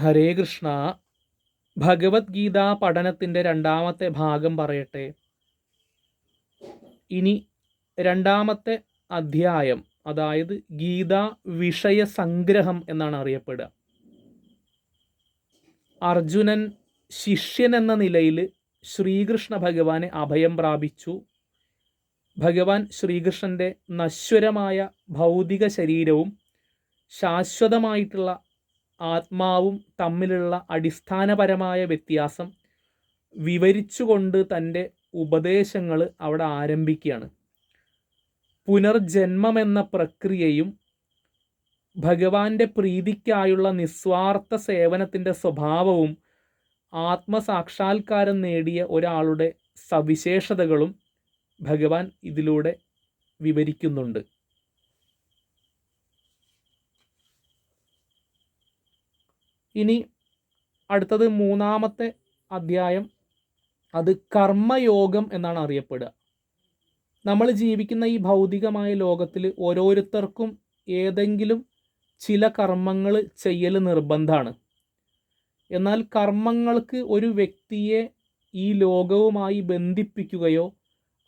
ഹരേ കൃഷ്ണ. ഭഗവത്ഗീത പഠനത്തിന്റെ രണ്ടാമത്തെ ഭാഗം പറയട്ടെ. ഇനി രണ്ടാമത്തെ അധ്യായം അതായത് ഗീത വിഷയ സംഗ്രഹം എന്നാണ് അറിയപ്പെടുക. അർജുനൻ ശിഷ്യൻ എന്ന നിലയിൽ ശ്രീകൃഷ്ണ ഭഗവാനെ അഭയം പ്രാപിച്ചു. ഭഗവാൻ ശ്രീകൃഷ്ണന്റെ നശ്വരമായ ഭൗതിക ശരീരവും ശാശ്വതമായിട്ടുള്ള ആത്മാവും തമ്മിലുള്ള അടിസ്ഥാനപരമായ വ്യത്യാസം വിവരിച്ചുകൊണ്ട് തന്റെ ഉപദേശങ്ങൾ അവിടെ ആരംഭിക്കുകയാണ്. പുനർജന്മമെന്ന പ്രക്രിയയും ഭഗവാന്റെ പ്രീതിക്കായുള്ള നിസ്വാർത്ഥ സേവനത്തിന്റെ സ്വഭാവവും ആത്മസാക്ഷാത്കാരം നേടിയ ഒരാളുടെ സവിശേഷതകളും ഭഗവാൻ ഇതിലൂടെ വിവരിക്കുന്നുണ്ട്. ഇനി അടുത്തത് മൂന്നാമത്തെ അധ്യായം. അത് കർമ്മയോഗം എന്നാണ് അറിയപ്പെടുക. നമ്മൾ ജീവിക്കുന്ന ഈ ഭൗതികമായ ലോകത്തിൽ ഓരോരുത്തർക്കും ഏതെങ്കിലും ചില കർമ്മങ്ങൾ ചെയ്യൽ നിർബന്ധമാണ്. എന്നാൽ കർമ്മങ്ങൾക്ക് ഒരു വ്യക്തിയെ ഈ ലോകവുമായി ബന്ധിപ്പിക്കുകയോ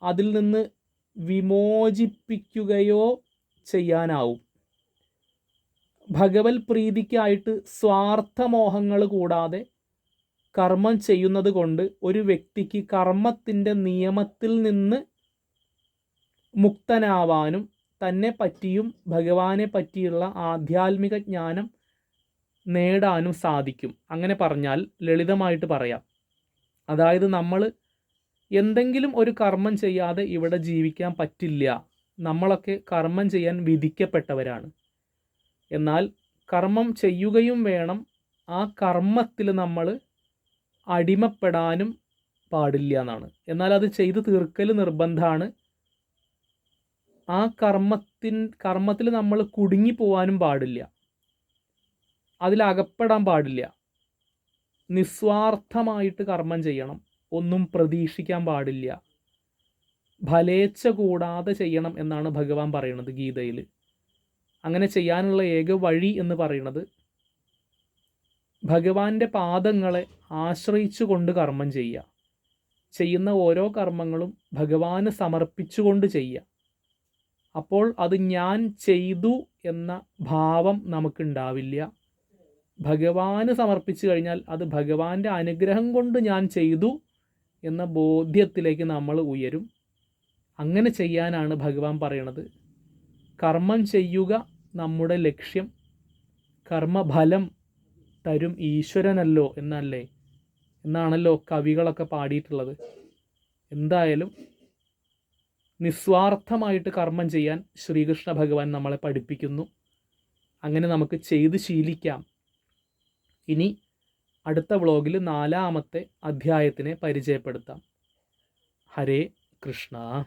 അതിൽ നിന്ന് വിമോചിപ്പിക്കുകയോ ചെയ്യാനാവും. ഭഗവത് പ്രീതിക്കായിട്ട് സ്വാർത്ഥമോഹങ്ങൾ കൂടാതെ കർമ്മം ചെയ്യുന്നത് കൊണ്ട് ഒരു വ്യക്തിക്ക് കർമ്മത്തിന്റെ നിയമത്തിൽ നിന്ന് മുക്തനാവാനും തന്നെ പറ്റിയും ഭഗവാനെ പറ്റിയുള്ള ആധ്യാത്മിക ജ്ഞാനം നേടാനും സാധിക്കും. അങ്ങനെ പറഞ്ഞാൽ ലളിതമായിട്ട് പറയാം. അതായത് നമ്മൾ എന്തെങ്കിലും ഒരു കർമ്മം ചെയ്യാതെ ഇവിടെ ജീവിക്കാൻ പറ്റില്ല. നമ്മളൊക്കെ കർമ്മം ചെയ്യാൻ വിധിക്കപ്പെട്ടവരാണ്. എന്നാൽ കർമ്മം ചെയ്യുകയും വേണം. ആ കർമ്മത്തിൽ നമ്മൾ അടിമപ്പെടാനും പാടില്ല എന്നാണ്. എന്നാൽ അത് ചെയ്ത് തീർക്കൽ നിർബന്ധമാണ്. ആ കർമ്മത്തിൻ കർമ്മത്തിൽ നമ്മൾ കുടുങ്ങി പോവാനും പാടില്ല. അതിലകപ്പെടാൻ പാടില്ല. നിസ്വാർത്ഥമായിട്ട് കർമ്മം ചെയ്യണം. ഒന്നും പ്രതീക്ഷിക്കാൻ പാടില്ല. ഫലേച്ഛ കൂടാതെ ചെയ്യണം എന്നാണ് ഭഗവാൻ പറയുന്നത് ഗീതയിൽ. അങ്ങനെ ചെയ്യാനുള്ള ഏക വഴി എന്ന് പറയുന്നത് ഭഗവാന്റെ പാദങ്ങളെ ആശ്രയിച്ചു കൊണ്ട് കർമ്മം ചെയ്യുക. ചെയ്യുന്ന ഓരോ കർമ്മങ്ങളും ഭഗവാന് സമർപ്പിച്ചുകൊണ്ട് ചെയ്യുക. അപ്പോൾ അത് ഞാൻ ചെയ്തു എന്ന ഭാവം നമുക്കുണ്ടാവില്ല. ഭഗവാന് സമർപ്പിച്ചു കഴിഞ്ഞാൽ അത് ഭഗവാന്റെ അനുഗ്രഹം കൊണ്ട് ഞാൻ ചെയ്തു എന്ന ബോധ്യത്തിലേക്ക് നമ്മൾ ഉയരും. അങ്ങനെ ചെയ്യാനാണ് ഭഗവാൻ പറയണത്. കർമ്മം ചെയ്യുക നമ്മുടെ ലക്ഷ്യം കർമ്മഫലം തരും ഈശ്വരനല്ലോ എന്നല്ലേ? എന്നാണല്ലോ കവികളൊക്കെ പാടിയിട്ടുള്ളത്. എന്തായാലും നിസ്വാർത്ഥമായിട്ട് കർമ്മം ചെയ്യാൻ ശ്രീകൃഷ്ണ ഭഗവാൻ നമ്മളെ പഠിപ്പിക്കുന്നു. അങ്ങനെ നമുക്ക് ചെയ്ത് ശീലിക്കാം. ഇനി അടുത്ത വ്ളോഗിൽ നാലാമത്തെ അധ്യായത്തിനെ പരിചയപ്പെടുത്താം. ഹരേ കൃഷ്ണ.